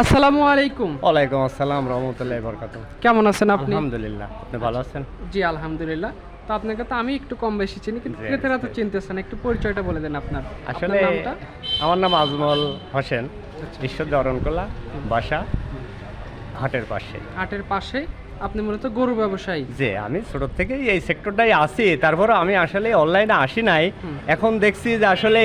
আসসালামু আলাইকুম। ওয়ালাইকুম আসসালাম রহমতুল্লাহ বরকাত কেমন আছেন আপনি? আলহামদুলিল্লাহ আপনি ভালো আছেন? জি আলহামদুলিল্লাহ। তো আপনাকে তো আমি একটু কম বেশি চিনি কিন্তু ক্রেতারা তো চিনতেছেন একটু পরিচয়টা বলে দেন আপনার। আসলে আমার নাম আজমল হোসেন ঈশ্বর অরণকলা বাসা হাটের পাশে। হাটের পাশে আপনি মূলত গরু ব্যবসায়ী। যে আমি ছোট থেকেই এই সেক্টরটাই আছি তারপর আমি আসলে অনলাইনে আসি নাই। এখন দেখছি যে আসলে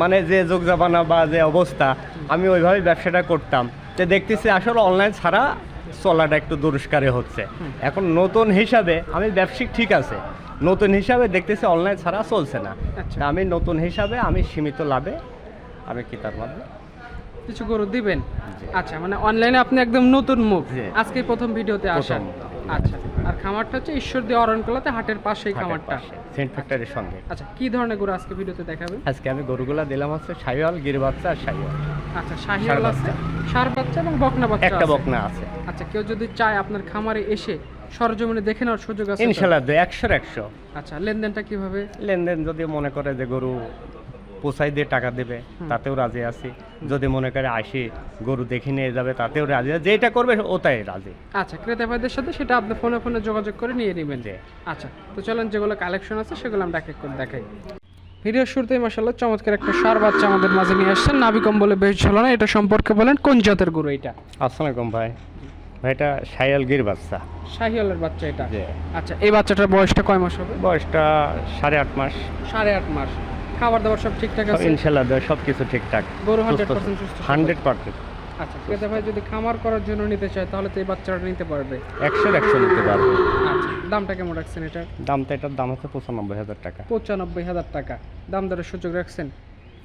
মানে যে যোগ জামানা বা যে অবস্থা আমি ওইভাবে ব্যবসাটা করতাম। তো দেখতেছি আসলে অনলাইন ছাড়া চলাটা একটু দুরস্কারে হচ্ছে। এখন নতুন হিসাবে আমি ব্যবসায়িক ঠিক আছে নতুন হিসাবে দেখতেছি অনলাইন ছাড়া চলছে না। আচ্ছা। আমি নতুন হিসাবে আমি সীমিত লাভে আমি কি তার মধ্যে কিছু গরু দিবেন? আচ্ছা মানে অনলাইনে আপনি একদম নতুন মুখ। আজকে প্রথম ভিডিওতে আসেন। আচ্ছা আর খামারটা হচ্ছে ঈশ্বরদী অরণকলাতে হাটের পাশেই খামারটা। সেন্ট ফ্যাক্টরির সঙ্গে। আচ্ছা কি ধরনের গরু আজকে ভিডিওতে দেখাবেন? আজকে আমি গরুগুলা দিলাম হচ্ছে সাইওয়াল গির বাচ্চা আর সাইওয়াল আচ্ছা শাহিওয়াল আছে? সার বাচ্চা এবং বকনা বাচ্চা একটা বকনা আছে। আচ্ছা কেউ যদি চায় আপনার খামারে এসে সরজমিনে দেখে নেওয়ার সুযোগ আছে তো? ইনশাল্লাহ দু একশোর একশো। আচ্ছা লেনদেনটা কীভাবে? লেনদেন যদি মনে করে যে গরু পোসাই দিয়ে টাকা দেবে তাতেও রাজি আছি। যদি মনে করে আসি গরু দেখে নিয়ে যাবে তাতেও রাজি আছি। যেটা করবে ওটাই রাজি। আচ্ছা ক্রেতা ভাইদের সাথে সেটা আপনি ফোনে ফোনে যোগাযোগ করে নিয়ে নেবেন। আচ্ছা তো চলেন যেগুলো কালেকশন আছে সেগুলো আমরা এক এক করে দেখাই। ভিডিওর শুরুতেই মাসাল্লাহ চমৎকার একটা সার বাচ্চা আমাদের মাঝে নিয়ে আসছেন। নাবি বলে বেশ ছিল না এটা সম্পর্কে বলেন কোন জাতের গরু এটা? আসসালামু আলাইকুম ভাই। ভাই এটা সাইয়াল গির বাচ্চা। শাহিয়ালের বাচ্চা এটা? আচ্ছা এই বাচ্চাটার বয়সটা কয় মাস হবে? বয়সটা সাড়ে আট মাস। সাড়ে আট মাস। খাবার দাবার সব ঠিকঠাক আছে? ইনশাল্লাহ সব কিছু ঠিকঠাক। গরু হান্ড্রেড পার্সেন্ট সুস্থ। Hundred percent. আচ্ছা ক্রেতা ভাই যদি খামার করার জন্য নিতে চায় তাহলে তো এই বাচ্চাটা নিতে পারবে। একশোর একশো নিতে পারবে। আচ্ছা দামটা কেমন রাখছেন এটার? দামটা এটার দাম হচ্ছে পঁচানব্বই হাজার টাকা। পঁচানব্বই হাজার টাকা। দাম দরের সুযোগ রাখছেন?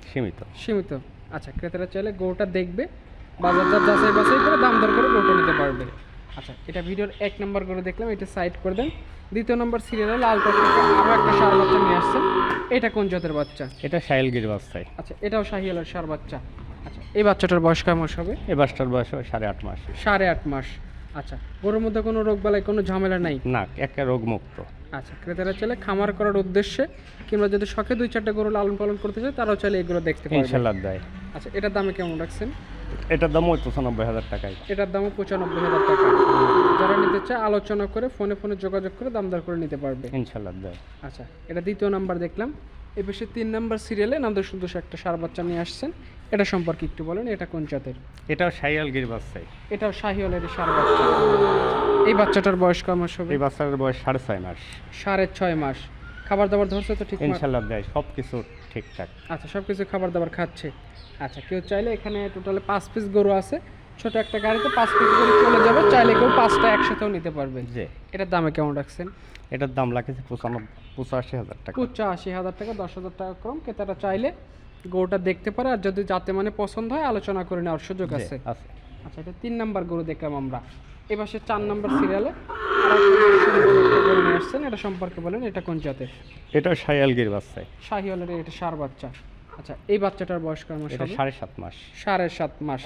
সীমিত। সীমিত। আচ্ছা ক্রেতারা চাইলে গরুটা দেখবে বাজার দর যাচাই বাছাই করে দাম দর করে গরুটা নিতে পারবে। আচ্ছা এটা ভিডিওর এক নম্বর করে দেখলাম এটা সাইড করে দেন। দ্বিতীয় নম্বর সিরিয়ালে লাল আরও একটা সার বাচ্চা নিয়ে আসছেন। এটা কোন জাতের বাচ্চা? এটা সাইল গির বাচ্চাই। আচ্ছা এটাও শাহিয়ালের সার বাচ্চা। এই বাচ্চাটার বয়স কয় মাস হবে এই বাচ্চার বয়স হয় সাড়ে আট মাস। সাড়ে আট মাস। আচ্ছা গরুর মধ্যে কোনো রোগ বালাই কোনো ঝামেলা নাই? না একটা রোগমুক্ত। আচ্ছা ক্রেতারা চাইলে খামার করার উদ্দেশ্যে কিংবা যদি শখে দুই চারটে গরু লালন পালন করতে চায় তারাও চাইলে এগুলো দেখতে পারবে। ইনশাল্লাহ দেয়। আচ্ছা এটার দামে কেমন রাখছেন? এটার দাম ওই পঁচানব্বই হাজার টাকাই এটার দামও পঁচানব্বই হাজার টাকা। যারা নিতে চায় আলোচনা করে ফোনে ফোনে যোগাযোগ করে দাম দর করে নিতে পারবে। ইনশাল্লাহ দেয়। আচ্ছা এটা দ্বিতীয় নাম্বার দেখলাম। এ পাশে তিন নাম্বার সিরিয়ালে নামদের সুন্দর একটা সার বাচ্চা নিয়ে আসছেন। এটা সম্পর্কে একটু বলেন এটা কোন জাতের? এটাও সাইয়াল গির বাচ্চাই এটাও শাহিওয়ালের সার বাচ্চা। এই বাচ্চাটার বয়স কয় মাস হবে? এই বাচ্চাটার বয়স সাড়ে ছয় মাস। সাড়ে ছয় মাস। খাবার দাবার ধরছে তো ঠিক? ইনশাল্লাহ দেয় সব কিছু ঠিকঠাক। আচ্ছা সব কিছু খাবার দাবার খাচ্ছে। আচ্ছা কেউ চাইলে এখানে টোটালে পাঁচ পিস গরু আছে। ছোট একটা গাড়িতে পাঁচ পিস করে চলে যাবে চাইলে কেউ পাঁচটা একসাথেও নিতে পারবে। যে এটার দামে কেমন রাখছেন? এটার দাম লাগেছে পঁচানব্বই পঁচাশি হাজার টাকা। আশি হাজার টাকা দশ হাজার টাকা কম। ক্রেতারা চাইলে গরুটা দেখতে পারে আর যদি যাতে মানে পছন্দ হয় আলোচনা করে নেওয়ার সুযোগ আছে। আচ্ছা এটা তিন নাম্বার গরু দেখলাম আমরা। এবার সে চার নাম্বার সিরিয়ালে আসছেন। এটা সম্পর্কে বলেন এটা কোন জাতের? এটা সাইয়াল গির বাচ্চাই শাহিওয়ালের এটা সার বাচ্চা। আচ্ছা এই বাচ্চাটার বয়স কয় মাস এটা? সাড়ে সাত মাস। সাড়ে সাত মাস।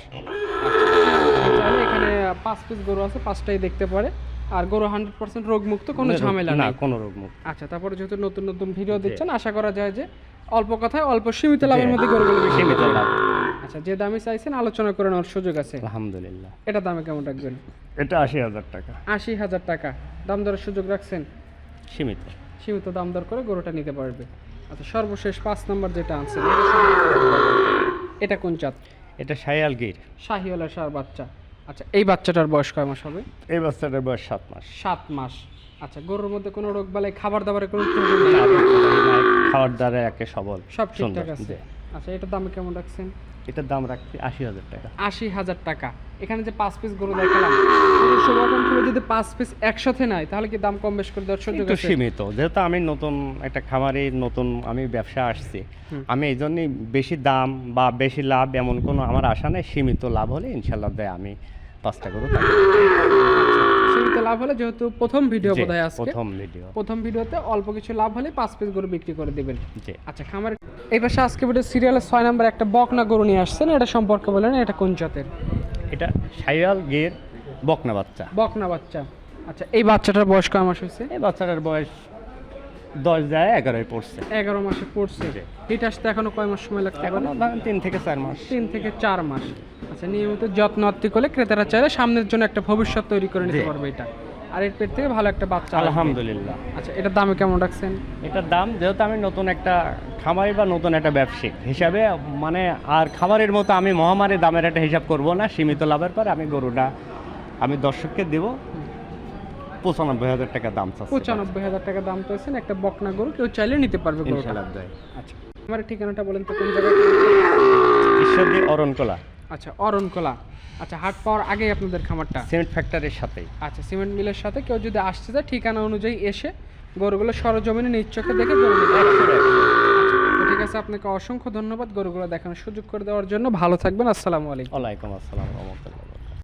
এখানে পাঁচ পিস গরু আছে পাঁচটাই দেখতে পারে। আর গরু হান্ড্রেড পার্সেন্ট রোগমুক্ত কোনো ঝামেলা না কোনো রোগমুক্ত। আচ্ছা তারপরে যেহেতু নতুন নতুন ভিডিও দিচ্ছেন আশা করা যায় যে অল্প কথায় অল্প সীমিত লাভের মধ্যে গরুগুলো সীমিত লাভ। আচ্ছা যে দামে চাইছেন আলোচনা করে নেওয়ার সুযোগ আছে। আলহামদুলিল্লাহ। এটা দামে কেমন রাখবেন? এটা আশি হাজার টাকা। আশি হাজার টাকা। দাম দরের সুযোগ রাখছেন? সীমিত। সীমিত দাম দর করে গরুটা নিতে পারবে। আচ্ছা সর্বশেষ পাঁচ নম্বর যেটা আনছেন এটা কোন জাত? এটা সাইয়াল গির। শাহিওয়ালা সার বাচ্চা। আচ্ছা এই বাচ্চাটার বয়স কয় মাস হবে? এই বাচ্চাটার বয়স সাত মাস। সাত মাস। আচ্ছা গরুর মধ্যে কোনো রোগ বালাই খাবার দাবারের কোনো খাওয়ার দ্বারা একে সবল সব ঠিকঠাক আছে? আচ্ছা এটার দাম কেমন রাখছেন? এটার দাম রাখছি আশি হাজার টাকা। আশি হাজার টাকা। এখানে যে পাঁচ পিস গরু দেখালাম কেউ যদি পাঁচ পিস একসাথে নেয় তাহলে কি দাম কম বেশ করে দেওয়ার সুযোগ আছে? সীমিত। যেহেতু আমি নতুন একটা খামারে নতুন আমি ব্যবসা আসছি আমি এই জন্যই বেশি দাম বা বেশি লাভ এমন কোনো আমার আশা নেই। সীমিত লাভ হলে ইনশাল্লাহ দেয় আমি পাঁচটা করব সীমিত লাভ হলে যেহেতু প্রথম ভিডিও বোধহয় আজকে প্রথম ভিডিও। প্রথম ভিডিওতে অল্প কিছু লাভ হলে পাঁচ পিস গরু বিক্রি করে দিবেন। আচ্ছা খামার এই পাশে আজকে ভিডিও সিরিয়ালের ছয় নম্বর একটা বকনা গরু নিয়ে আসছেন এটা সম্পর্কে বলেন এটা কোন জাতের? এটা সাইয়াল গের বকনা বাচ্চা। বকনা বাচ্চা। আচ্ছা এই বাচ্চাটার বয়স কয় মাস হয়েছে? এই বাচ্চাটার বয়স দশ যায় এগারোয় পড়ছে। এগারো মাসে পড়ছে। হিট আসতে এখনও কয় মাস সময় লাগতে পারে? এখনও তিন থেকে চার মাস। তিন থেকে চার মাস। আচ্ছা নিয়মিত যত্ন করলে ক্রেতারা চাইলে সামনের জন্য একটা ভবিষ্যৎ তৈরি করে নিতে পারবে এটা। আর এর পেট থেকে ভালো একটা বাচ্চা আলহামদুলিল্লাহ। আচ্ছা এটার দামে কেমন রাখছেন? এটার দাম যেহেতু আমি নতুন একটা খামারি বা নতুন একটা ব্যবসায়িক হিসাবে মানে আর খামারের মতো আমি মহামারী দামের একটা হিসাব করব না সীমিত লাভের পর আমি গরুটা আমি দর্শককে দেব। পঁচানব্বই হাজার টাকা দাম পঁচানব্বই হাজার টাকা দাম পেয়েছেন একটা বকনা গরু কেউ চাইলে নিতে পারবে ইনশাআল্লাহ। আচ্ছা। আমার ঠিকানাটা বলেন তো কোন জায়গায়? ঈশ্বরদী অরণকলা। আচ্ছা অরণকলা। আচ্ছা হাট পাওয়ার আগে আপনাদের খামারটা? সিমেন্ট ফ্যাক্টরির সাথে আচ্ছা সিমেন্ট মিলের সাথে কেউ যদি আসতে চায় ঠিকানা অনুযায়ী এসে গরুগুলো সরজমিনে নিজ চোখে দেখে গরু। তো ঠিক আছে আপনাকে অসংখ্য ধন্যবাদ গরুগুলো দেখানোর সুযোগ করে দেওয়ার জন্য। ভালো থাকবেন আসসালামু আলাইকুম। ওয়ালাইকুম আসসালাম রহমতুল্লাহ।